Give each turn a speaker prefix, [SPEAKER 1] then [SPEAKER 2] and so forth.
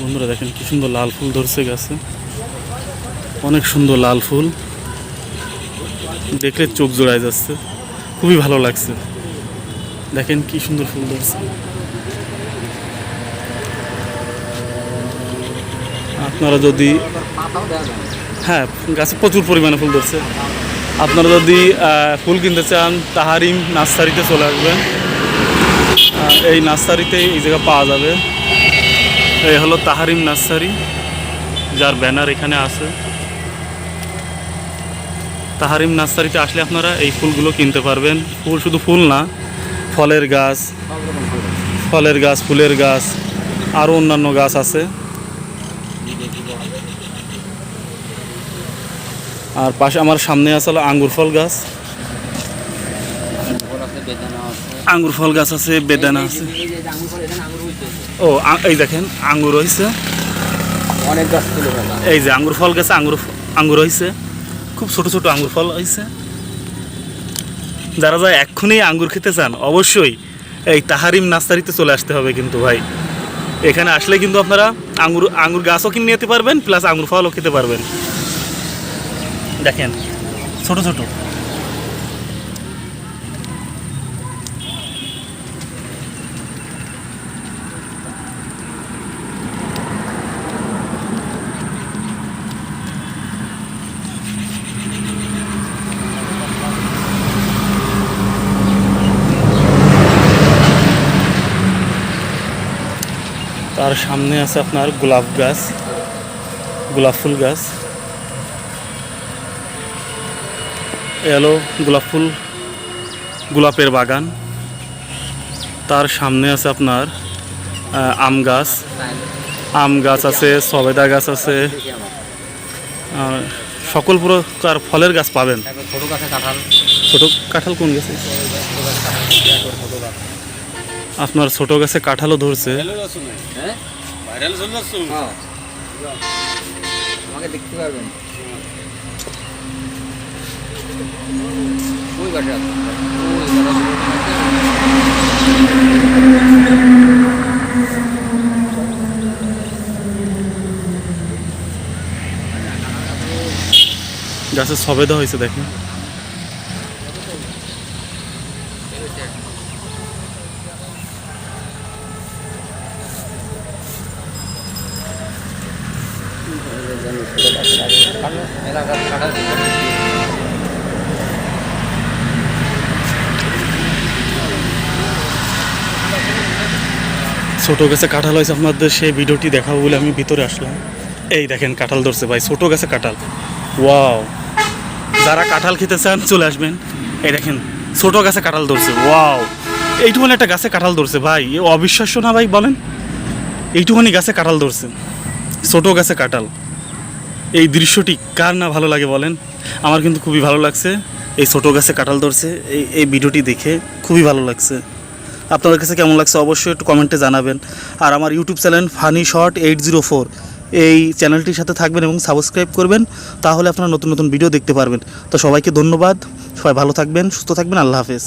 [SPEAKER 1] বন্ধুরা দেখেন কি সুন্দর লাল ফুল ধরছে গাছে। অনেক সুন্দর লাল ফুল। দেখলে চোখ জোড়ায় যাচ্ছে। খুবই ভালো লাগছে। দেখেন কি সুন্দর ফুল ধরছে। আপনারা যদি হ্যাঁ গাছে প্রচুর পরিমাণে ফুল ধরছে। আপনারা যদি ফুল কিনতে চান, তাহারিম নার্সারিতে চলে আসবেন। এই নার্সারিতেই এই জায়গা পাওয়া যাবে। এই হলো তাহারিম নার্সারি যার ব্যানার এখানে আছে। তাহারিম নার্সারিতে আসলে আপনারা এই ফুলগুলো কিনতে পারবেন। ফুল শুধু ফুল না, ফলের গাছ ফলের গাছ, ফুলের গাছ আরও অন্যান্য গাছ আছে। আর পাশে, আমার সামনে আছে হলো আঙ্গুর ফল গাছ। আঙ্গুর ফল গাছ আছে বেদানা আছে। ও এই দেখেন আঙ্গুর হয়েছে
[SPEAKER 2] অনেক গাছ
[SPEAKER 1] এই যে আঙ্গুর ফল গেছে আঙ্গুর আঙ্গুর হয়েছে খুব ছোট ছোট আঙ্গুর ফল হয়েছে যারা যারা এক্ষুনি আঙ্গুর খেতে চান অবশ্যই এই তাহারিম নার্সারিতে চলে আসতে হবে কিন্তু ভাই। এখানে আসলে কিন্তু আপনারা আঙ্গুর আঙ্গুর গাছও কিনে নিতে পারবেন প্লাস আঙ্গুর ফলও খেতে পারবেন। দেখেন ছোট ছোট। তার সামনে আছে আপনার গোলাপ গাছ গোলাপ ফুল গাছ। এলো গোলাপ ফুল গোলাপের বাগান। তার সামনে আছে আপনার আম গাছ। আম গাছ আছে সবেদা গাছ আছে। সকল প্রকার ফলের গাছ পাবেন।
[SPEAKER 2] তারপর ছোট কাঁঠাল।
[SPEAKER 1] ছোট কাঁঠাল কোন গাছে। আপনার ছোট গাছে কাঁঠালও ধরছে।
[SPEAKER 2] হ্যাঁ? হ্যাঁ। আমাকে দেখতে পারবেন। ওই গাছে আছে। ওই
[SPEAKER 1] দেখেন
[SPEAKER 2] মেলা গাছ কাঁঠাল
[SPEAKER 1] ছোট গাছে কাঁঠাল হয়েছে আপনাদের সেই ভিডিওটি দেখাবো বলে আমি ভিতরে আসলাম। এই দেখেন কাঁঠাল ধরছে ভাই, ছোট গাছে কাঁঠাল। ওয়াও। যারা কাঁঠাল খেতে চান, চলে আসবেন। এই দেখেন, ছোট গাছে কাঁঠাল ধরছে। ওয়াও। এইটুখানি একটা গাছে কাঁঠাল ধরছে ভাই অবিশ্বাস্য না ভাই বলেন? এইটুখানি গাছে কাঁঠাল ধরছে। ছোট গাছে কাঁঠাল। এই দৃশ্যটি কার না ভালো লাগে বলেন? আমার কিন্তু খুবই ভালো লাগছে। এই ছোটো গাছে কাঁঠাল ধরছে। এই এই ভিডিওটি দেখে খুবই ভালো লাগছে। আপনাদের কাছে কেমন লাগছে অবশ্যই একটু কমেন্টে জানাবেন। আর আমার YouTube channel funny short eight zero four. এই চ্যানেলটির সাথে থাকবেন এবং সাবস্ক্রাইব করবেন, তাহলে আপনারা নতুন নতুন ভিডিও দেখতে পারবেন। তো সবাইকে ধন্যবাদ। সবাই ভালো থাকবেন, সুস্থ থাকবেন। আল্লাহ হাফেজ।